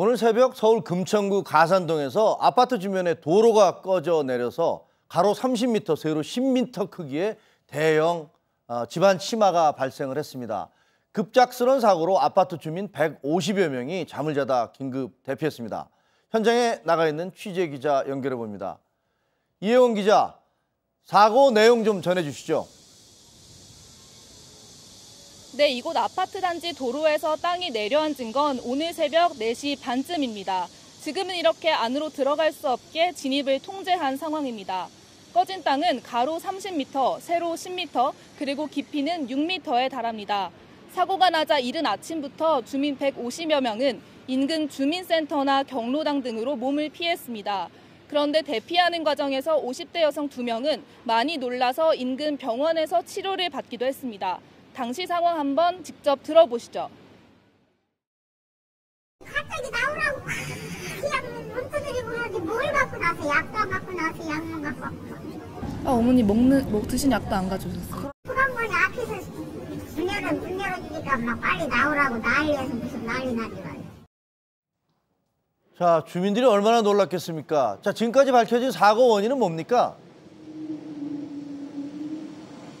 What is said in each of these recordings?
오늘 새벽 서울 금천구 가산동에서 아파트 주변에 도로가 꺼져 내려서 가로 30m, 세로 10m 크기의 대형 어, 집안 침하가 발생을 했습니다. 급작스런 사고로 아파트 주민 150여 명이 잠을 자다 긴급 대피했습니다. 현장에 나가 있는 취재 기자 연결해 봅니다. 이혜원 기자, 사고 내용 좀 전해 주시죠. 네, 이곳 아파트 단지 도로에서 땅이 내려앉은 건 오늘 새벽 4시 반쯤입니다. 지금은 이렇게 안으로 들어갈 수 없게 진입을 통제한 상황입니다. 꺼진 땅은 가로 30m, 세로 10m, 그리고 깊이는 6m에 달합니다. 사고가 나자 이른 아침부터 주민 150여 명은 인근 주민센터나 경로당 등으로 몸을 피했습니다. 그런데 대피하는 과정에서 50대 여성 2명은 많이 놀라서 인근 병원에서 치료를 받기도 했습니다. 당시 상황 한번 직접 들어보시죠. 갑자기 나오라고 그냥 문 두드리고 그러지 뭘 갖고 나서 약도 안 갖고 나서 약만 갖고 아, 어머니 먹는 먹 드신 약도 안 가져오셨어요? 소방관이 앞에서 문 열어 문 열어주니까 막 빨리 나오라고 난리해서 무슨 난리 나지 말이야 자, 주민들이 얼마나 놀랐겠습니까? 자, 지금까지 밝혀진 사고 원인은 뭡니까?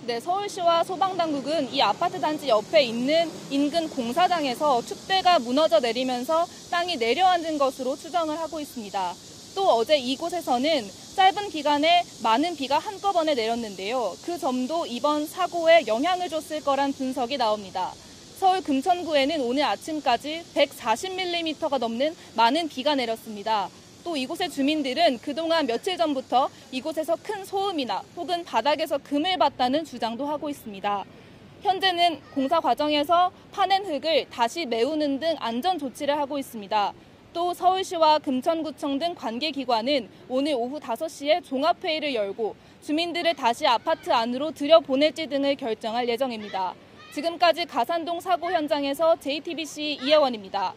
네, 서울시와 소방당국은 이 아파트 단지 옆에 있는 인근 공사장에서 축대가 무너져 내리면서 땅이 내려앉은 것으로 추정을 하고 있습니다. 또 어제 이곳에서는 짧은 기간에 많은 비가 한꺼번에 내렸는데요. 그 점도 이번 사고에 영향을 줬을 거란 분석이 나옵니다. 서울 금천구에는 오늘 아침까지 140mm가 넘는 많은 비가 내렸습니다. 또 이곳의 주민들은 그동안 며칠 전부터 이곳에서 큰 소음이나 혹은 바닥에서 금을 봤다는 주장도 하고 있습니다. 현재는 공사 과정에서 파낸 흙을 다시 메우는 등 안전 조치를 하고 있습니다. 또 서울시와 금천구청 등 관계기관은 오늘 오후 5시에 종합회의를 열고 주민들을 다시 아파트 안으로 들여보낼지 등을 결정할 예정입니다. 지금까지 가산동 사고 현장에서 JTBC 이혜원입니다.